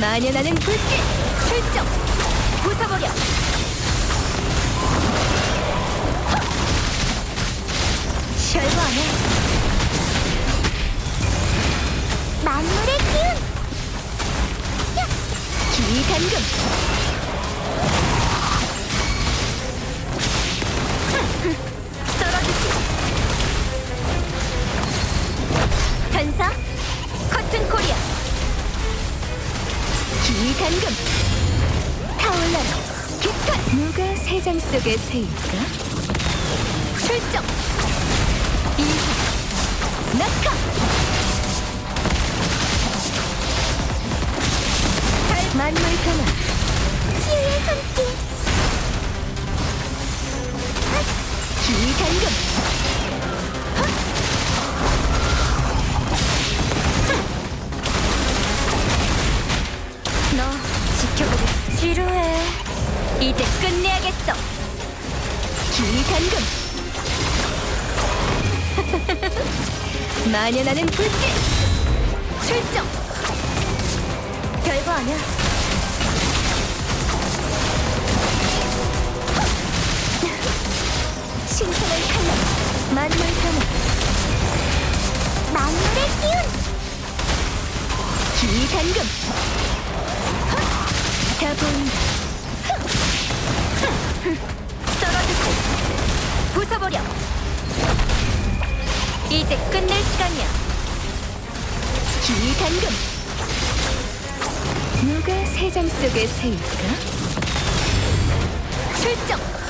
만연하는 불길. 출정 부숴버려. 절반해 만물의 기운. 기간금. 썰어주지. 변사 커튼 코리아 기간금 타올라라. 깃털 누가 세상 속의 새일까? 출정. 이사. 낙하. 달 만물 변화. 치유의 손길 기간금 이제 끝내야겠어. 기간금. 만연하는 불길. 출정. 별거 아니야. 신선한 칼날. 만물 변화. 만물의 기운. 기간금. 다 보인다. 썰어주지. 부숴버려. 이제 끝낼 시간이야. 기간금. 누가 세상 속의 새일까? 출정.